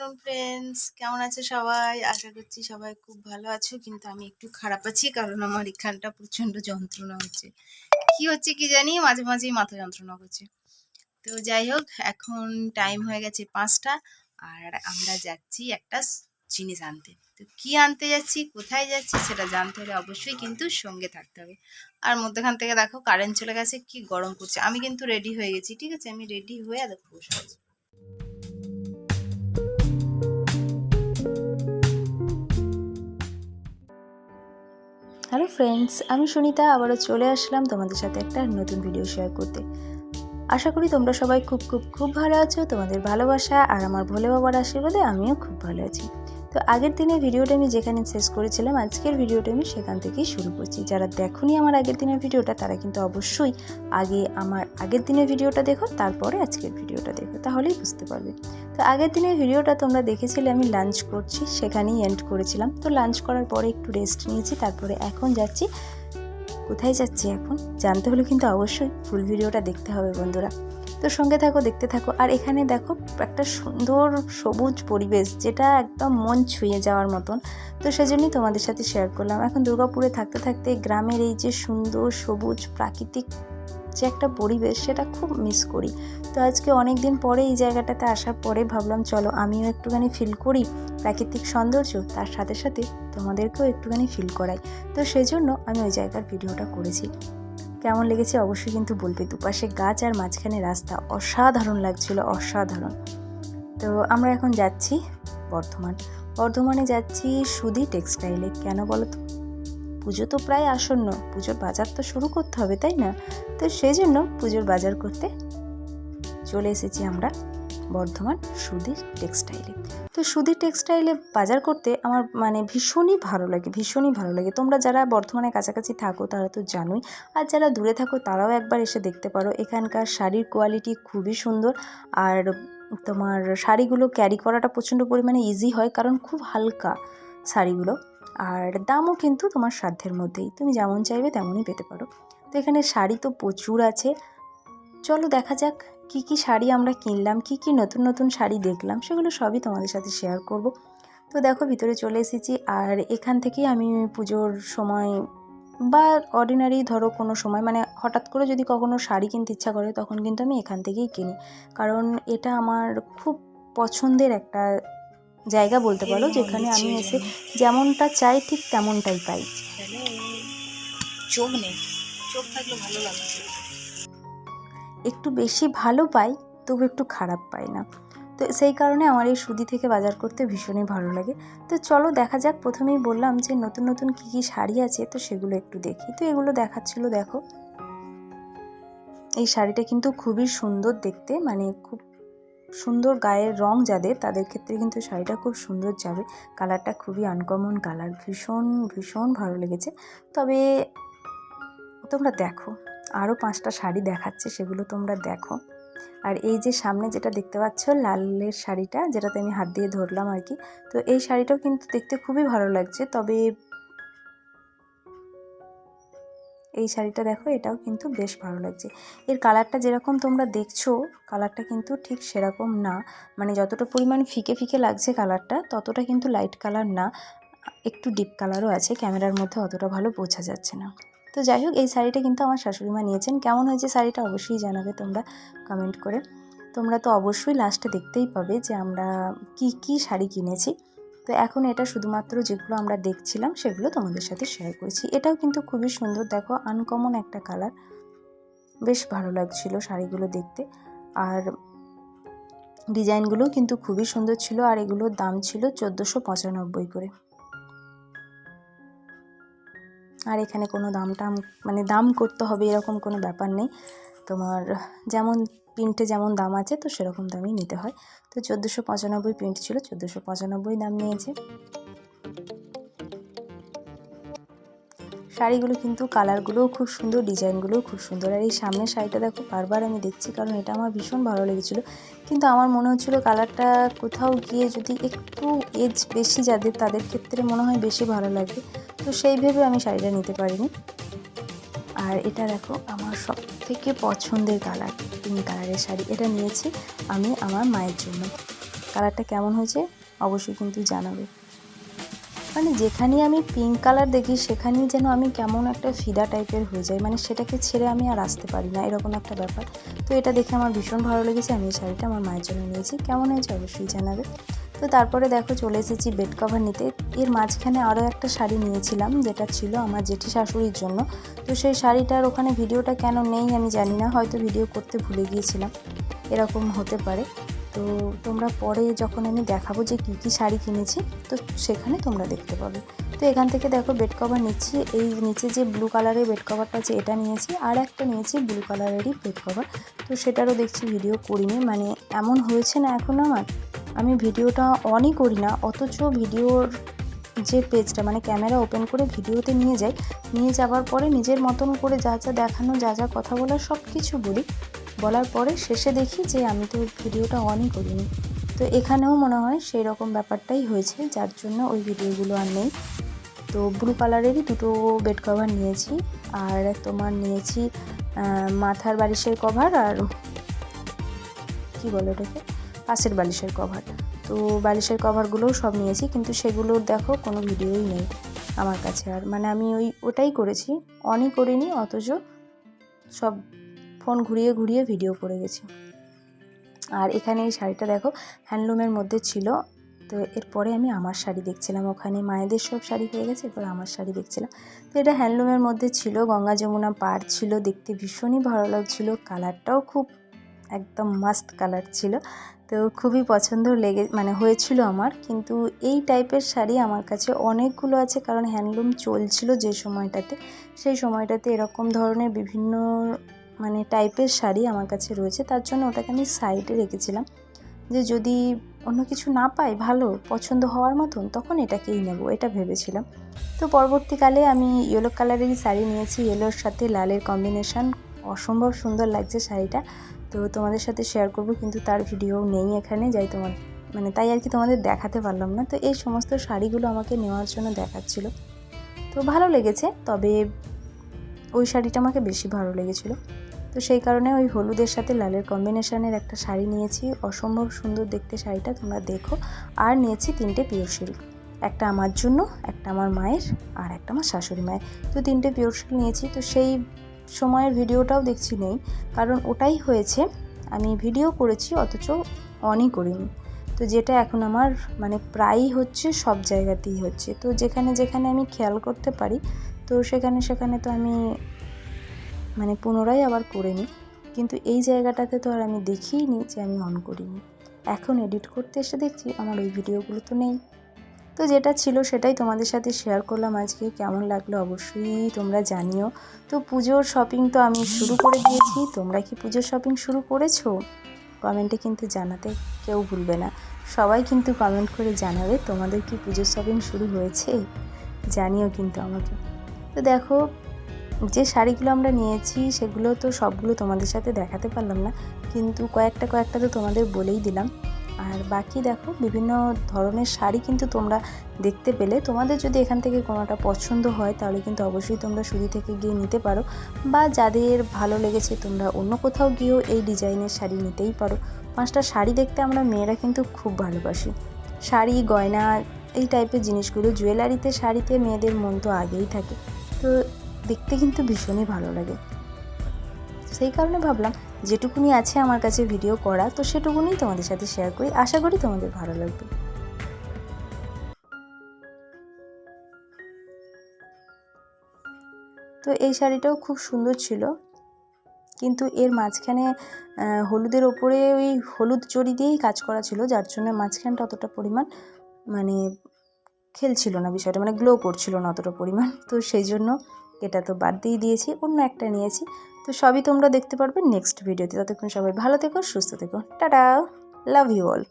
Afternoon friends কেমন আছে সবাই? আশা করছি সবাই খুব ভালো আছো, কিন্তু আমি একটু খারাপ আছি, কারণ আমার এখানটা প্রচণ্ড যন্ত্রণা হচ্ছে। কি হচ্ছে কি জানি, মাঝে মাঝেই মাথা যন্ত্রণা করছে। তো যাই হোক, এখন টাইম হয়ে গেছে পাঁচটা, আর আমরা যাচ্ছি একটা জিনিস আনতে। তো কি আনতে যাচ্ছি, কোথায় যাচ্ছি সেটা জানতে হলে অবশ্যই কিন্তু সঙ্গে থাকতে হবে। আর মধ্যখান থেকে দেখো কারেন্ট চলে গেছে, কি গরম করছে আমি কিন্তু রেডি হয়ে গেছি, ঠিক আছে? আমি রেডি হয়ে দেখো বসে আছি। হ্যালো ফ্রেন্ডস আমি সুনিতা, আবারও চলে আসলাম তোমাদের সাথে একটা নতুন ভিডিও শেয়ার করতে। আশা করি তোমরা সবাই খুব খুব খুব ভালো আছো। তোমাদের ভালোবাসা আর আমার ভোলে বাবার আশীর্বাদে আমিও খুব ভালো আছি। তো আগের দিনের ভিডিওটা আমি যেখানে শেষ করেছিলাম, আজকের ভিডিওটা আমি সেখান থেকেই শুরু করছি। যারা দেখোনি আমার আগের দিনের ভিডিওটা, তারা কিন্তু অবশ্যই আগে আমার আগের দিনের ভিডিওটা দেখো, তারপরে আজকের ভিডিওটা দেখো, তাহলেই বুঝতে পারবে। তো আগের দিনের ভিডিওটা তোমরা দেখেছিলে, আমি লাঞ্চ করছি, সেখানেই এন্ড করেছিলাম। তো লাঞ্চ করার পরে একটু রেস্ট নিয়েছি, তারপরে এখন যাচ্ছি। কোথায় যাচ্ছি এখন? জানতে হলে কিন্তু অবশ্যই ফুল ভিডিওটা দেখতে হবে বন্ধুরা। তো সঙ্গে থাকো, দেখতে থাকো। আর এখানে দেখো একটা সুন্দর সবুজ পরিবেশ, যেটা একদম মন ছুঁয়ে যাওয়ার মতন। তো সেজন্যই তোমাদের সাথে শেয়ার করলাম। এখন দুর্গাপুরে থাকতে থাকতে গ্রামের এই যে সুন্দর সবুজ প্রাকৃতিক যে একটা পরিবেশ, সেটা খুব মিস করি। তো আজকে অনেক দিন পরে এই জায়গাটাতে আসার পরে ভাবলাম, চলো আমিও একটুখানি ফিল করি প্রাকৃতিক সৌন্দর্য, তার সাথে সাথে তোমাদেরকেও একটুখানি ফিল করাই। তো সেজন্য আমি ওই জায়গার ভিডিওটা করেছি। কেমন লেগেছে অবশ্যই কিন্তু বলবে। দুপাশে গাছ আর মাঝখানে রাস্তা। অসাধারণ লাগছিল, অসাধারণ। তো আমরা এখন যাচ্ছি বর্ধমান। বর্ধমানে যাচ্ছি সুদি টেক্সটাইলে। কেন বলো তো পুজো তো প্রায় আসন্ন। পুজোর বাজার তো শুরু করতে হবে, তাই না? তো সেই জন্য পুজোর বাজার করতে চলে এসেছি আমরা। বর্ধমান সুধীর টেক্সটাইলে। তো সুধীর টেক্সটাইলে বাজার করতে আমার মানে ভীষণই ভালো লাগে, ভীষণই ভালো লাগে। তোমরা যারা বর্ধমানের কাছাকাছি থাকো তারা তো জানোই। আর যারা দূরে থাকো তারাও একবার এসে দেখতে পারো। এখানকার শাড়ির কোয়ালিটি খুবই সুন্দর। আর তোমার শাড়িগুলো ক্যারি করাটা প্রচণ্ড পরিমাণে ইজি হয় কারণ খুব হালকা শাড়িগুলো। আর দামও কিন্তু তোমার সাধ্যের মধ্যেই। তুমি যেমন চাইবে তেমনই পেতে পারো। তো এখানে শাড়ি তো প্রচুর আছে। চলো দেখা যাক কি কি শাড়ি আমরা কিনলাম কি কি নতুন নতুন শাড়ি দেখলাম সেগুলো সবই তোমাদের সাথে শেয়ার করব। তো দেখো ভিতরে চলে এসেছি আর এখান থেকেই আমি পুজোর সময় বা অর্ডিনারি ধরো কোনো সময় মানে হঠাৎ করে যদি কখনো শাড়ি কিনতে ইচ্ছা করে তখন কিন্তু আমি এখান থেকেই কিনি। কারণ এটা আমার খুব পছন্দের একটা জায়গা বলতে পারো যেখানে আমি এসে যেমনটা চাই ঠিক তেমনটাই পাই। চোখ নেই চোখ থাকলে ভালো লাগছে। একটু বেশি ভালো পাই, তবু একটু খারাপ পাই না। তো সেই কারণে আমার এই সুদি থেকে বাজার করতে ভীষণই ভালো লাগে। তো চলো দেখা যাক, প্রথমেই বললাম যে নতুন নতুন কী কী শাড়ি আছে, তো সেগুলো একটু দেখি। তো এগুলো দেখাচ্ছিল, দেখো। এই শাড়িটা কিন্তু খুবই সুন্দর দেখতে মানে খুব সুন্দর গায়ের রং যাদের, তাদের ক্ষেত্রে কিন্তু শাড়িটা খুব সুন্দর যাবে। কালারটা খুবই আনকমন কালার, ভীষণ ভীষণ ভালো লেগেছে। তবে তোমরা দেখো। আরও পাঁচটা শাড়ি দেখাচ্ছে, সেগুলো তোমরা দেখো। আর এই যে সামনে যেটা দেখতে পাচ্ছ, লালের শাড়িটা, যেটাতে আমি হাত দিয়ে ধরলাম আর কি, তো এই শাড়িটাও কিন্তু দেখতে খুবই ভালো লাগছে, তবে এই শাড়িটা দেখো, এটাও কিন্তু বেশ ভালো লাগছে। এর কালারটা যেরকম তোমরা দেখছ, কালারটা কিন্তু ঠিক সেরকম না। মানে যতটা পরিমাণ ফিকে ফিকে লাগছে কালারটা, ততটা কিন্তু লাইট কালার না। একটু ডিপ কালারও আছে ক্যামেরার মধ্যে অতটা ভালো বোঝা যাচ্ছে না। তো যাই হোক, এই শাড়িটা কিন্তু আমার শাশুড়ি মা নিয়েছেন। কেমন হয়েছে শাড়িটা অবশ্যই জানাবে তোমরা কমেন্ট করে। তোমরা তো অবশ্যই লাস্টে দেখতেই পাবে যে আমরা কি কি শাড়ি কিনেছি। তো এখন এটা শুধুমাত্র যেগুলো আমরা দেখছিলাম, সেগুলো তোমাদের সাথে শেয়ার করেছি। এটাও কিন্তু খুবই সুন্দর। দেখো আনকমন একটা কালার বেশ ভালো লাগছিল শাড়িগুলো দেখতে। আর ডিজাইনগুলো কিন্তু খুবই সুন্দর ছিল, আর এগুলোর দাম ছিল চোদ্দোশো পঁচানব্বই করে। আর এখানে কোনো দাম টাম মানে দাম করতে হবে এরকম কোনো ব্যাপার নেই। তোমার যেমন প্রিন্টে যেমন দাম আছে, তো সেরকম দামই নিতে হয়। তো চোদ্দোশো পঁচানব্বই প্রিন্ট ছিল, চোদ্দোশো পঁচানব্বই দাম নিয়েছে। শাড়িগুলো কিন্তু কালারগুলোও খুব সুন্দর, ডিজাইনগুলোও খুব সুন্দর। আর এই সামনের শাড়িটা দেখো, বারবার আমি দেখছি, কারণ এটা আমার ভীষণ ভালো লেগেছিলো। কিন্তু আমার মনে হচ্ছিল কালারটা কোথাও গিয়ে যদি একটু এজ বেশি যাদের, তাদের ক্ষেত্রে মনে হয় বেশি ভালো লাগবে। তো সেই ভেবে আমি শাড়িটা নিতে পারিনি। আর এটা দেখো, আমার সব থেকে পছন্দের কালার পিঙ্ক কালারের শাড়ি। এটা নিয়েছি আমি আমার মায়ের জন্য। কালারটা কেমন হয়েছে অবশ্যই কিন্তু জানাবে। মানে যেখানেই আমি পিঙ্ক কালার দেখি, সেখানেই যেন আমি কেমন একটা ফিদা টাইপের হয়ে যাই। মানে সেটাকে ছেড়ে আমি আর আসতে পারি না, এরকম একটা ব্যাপার। তো এটা দেখে আমার ভীষণ ভালো লেগেছে, আমি এই শাড়িটা আমার মায়ের জন্য নিয়েছি। কেমন হয়েছে অবশ্যই জানাবে। তো তারপরে দেখো চলে এসেছি বেড কভার নিতে। এর মাঝখানে আরও একটা শাড়ি নিয়েছিলাম, যেটা ছিল আমার জেঠি শাশুড়ির জন্য। তো সেই শাড়িটার ওখানে ভিডিওটা কেন নেই আমি জানি না, হয়তো ভিডিও করতে ভুলে গিয়েছিলাম। এরকম হতে পারে। তো তোমরা পরে যখন আমি দেখাবো যে কী কী শাড়ি কিনেছি, তো সেখানে তোমরা দেখতে পাবে। তো এখান থেকে দেখো বেড কভার নিচ্ছি, এই নিচে যে ব্লু কালারের বেড কভারটা আছে, এটা নিয়েছি। আর একটা নিয়েছি ব্লু কালারেরই বেড কভার তো সেটারও দেখছি ভিডিও করিনি মানে এমন হয়েছে না এখন আমার? আমি ভিডিওটা অনই করি না, অথচ ভিডিওর যে পেজটা মানে ক্যামেরা ওপেন করে ভিডিওতে নিয়ে যাই, নিয়ে যাওয়ার পরে নিজের মতন করে যা যা দেখানো, যা যা কথা বলার সব কিছু বলি। বলার পরে শেষে দেখি যে আমি তো ভিডিওটা অনই করিনি। তো এখানেও মনে হয় সেই রকম ব্যাপারটাই হয়েছে, যার জন্য ওই ভিডিওগুলো আর নেই। তো ব্লু কালারেরই দুটো বেড কভার নিয়েছি, আর তোমার নিয়েছি মাথার বালিশের কভার আর কি বলে ওটাকে? পাশের বালিশের কভার তো বালিশের কভারগুলোও সব নিয়েছি, কিন্তু সেগুলোর দেখো কোনো ভিডিওই নেই আমার কাছে। আর মানে আমি ওই, ওটাই করেছি। অনই করিনি, অথচ সব ফোন ঘুরিয়ে ঘুরিয়ে ভিডিও করে গেছি। আর এখানে এই শাড়িটা দেখো হ্যান্ডলুমের মধ্যে ছিল। তো এরপরে আমি আমার শাড়ি দেখছিলাম ওখানে। মায়েদের সব শাড়ি হয়ে গেছে, এরপর আমার শাড়ি দেখছিলাম। তো এটা হ্যান্ডলুমের মধ্যে ছিল, গঙ্গা যমুনা পাড় ছিল, দেখতে ভীষণই ভালো লাগছিল। কালারটাও খুব একদম মাস্ত কালার ছিল। তো খুবই পছন্দ লেগে মানে হয়েছিল আমার। কিন্তু এই টাইপের শাড়ি আমার কাছে অনেকগুলো আছে, কারণ হ্যান্ডলুম চলছিল যে সময়টাতে। সেই সময়টাতে এরকম ধরনের বিভিন্ন মানে টাইপের শাড়ি আমার কাছে রয়েছে। তার জন্য ওটাকে আমি সাইডে রেখেছিলাম। যে যদি অন্য কিছু না পাই, ভালো, পছন্দ হওয়ার মতন, তখন এটাকেই নেব, এটা ভেবেছিলাম। তো পরবর্তীকালে আমি ইয়েলো কালারেরই শাড়ি নিয়েছি। ইয়েলোর সাথে লালের কম্বিনেশান অসম্ভব সুন্দর লাগছে শাড়িটা। তো তোমাদের সাথে শেয়ার করব, কিন্তু তার ভিডিও নেই এখানে, যাই তোমার মানে তাই আর কি তোমাদের দেখাতে পারলাম না। তো এই সমস্ত শাড়িগুলো আমাকে নেওয়ার জন্য দেখাচ্ছিল। তো ভালো লেগেছে, তবে ওই শাড়িটা আমাকে বেশি ভালো লেগেছিলো। তো সেই কারণে ওই হলুদের সাথে লালের কম্বিনেশনের একটা শাড়ি নিয়েছি। অসম্ভব সুন্দর দেখতে শাড়িটা, তোমরা দেখো। আর নিয়েছি তিনটে পিওর সিল্ক একটা আমার জন্য, একটা আমার মায়ের, আর একটা আমার শাশুড়ি মায়ের। তো তিনটে পিওর সিল্ক নিয়েছি, তো সেই সময়ের ভিডিওটাও দেখছি নেই, কারণ ওটাই হয়েছে। আমি ভিডিও করেছি, অথচ অনই করিনি। তো যেটা এখন আমার মানে প্রায়ই হচ্ছে, সব জায়গাতেই হচ্ছে। তো যেখানে যেখানে আমি খেয়াল করতে পারি, তো সেখানে সেখানে তো আমি মানে পুনরায় আবার করে নিই। কিন্তু এই জায়গাটাতে তো আর আমি দেখিই নি যে আমি অন করিনি। এখন এডিট করতে এসে দেখছি, আমার ওই ভিডিওগুলো তো নেই। তো যেটা ছিল সেটাই তোমাদের সাথে শেয়ার করলাম আজকে, কেমন লাগল অবশ্যই তোমরা জানিও। তো পুজোর শপিং তো আমি শুরু করে দিয়েছি, তোমরা কি পুজোর শপিং শুরু করেছ? কমেন্টে কিন্তু জানাতে কেউ ভুলবে না। সবাই কিন্তু কমেন্ট করে জানাবে তোমাদের কি পুজোর শপিং শুরু হয়েছে? জানিও কিন্তু আমাকে। তো দেখো, যে শাড়িগুলো আমরা নিয়েছি, সেগুলো তো সবগুলো তোমাদের সাথে দেখাতে পারলাম না, কিন্তু কয়েকটা কয়েকটা তো তোমাদের বলেই দিলাম। আর বাকি দেখো, বিভিন্ন ধরনের শাড়ি কিন্তু তোমরা দেখতে পেলে। তোমাদের যদি এখান থেকে কোনোটা পছন্দ হয়, তাহলে কিন্তু অবশ্যই তোমরা সুদি থেকে গিয়ে নিতে পারো। বা যাদের ভালো লেগেছে, তোমরা অন্য কোথাও গিয়েও এই ডিজাইনের শাড়ি নিতেই পারো। পাঁচটা শাড়ি দেখতে আমরা মেয়েরা কিন্তু খুব ভালোবাসি। শাড়ি, গয়না, এই টাইপের জিনিসগুলো, জুয়েলারিতে, শাড়িতে মেয়েদের মন তো আগেই থাকে। তো দেখতে কিন্তু ভীষণই ভালো লাগে। সেই কারণে ভাবলাম, যেটুকুনি আছে আমার কাছে ভিডিও করা, তো সেটুকুনি তোমাদের সাথে শেয়ার করি। আশা করি তোমাদের ভালো লাগবে। তো এই শাড়িটাও খুব সুন্দর ছিল। কিন্তু এর মাঝখানে হলুদের ওপরে ওই হলুদ জড়ি দিয়েই কাজ করা ছিল, যার জন্য মাঝখানটা অতটা পরিমাণ মানে খেলছিল না বিষয়টা মানে গ্লো করছিল না অতটা পরিমাণ। তো সেই জন্য এটা তো বাদ দিয়ে দিয়েছি, অন্য একটা নিয়েছি। তো সবই তোমরা দেখতে পারবে নেক্সট ভিডিওতে ততক্ষণ সবাই ভালো থেকো, সুস্থ থেকো। টাটা! Love you all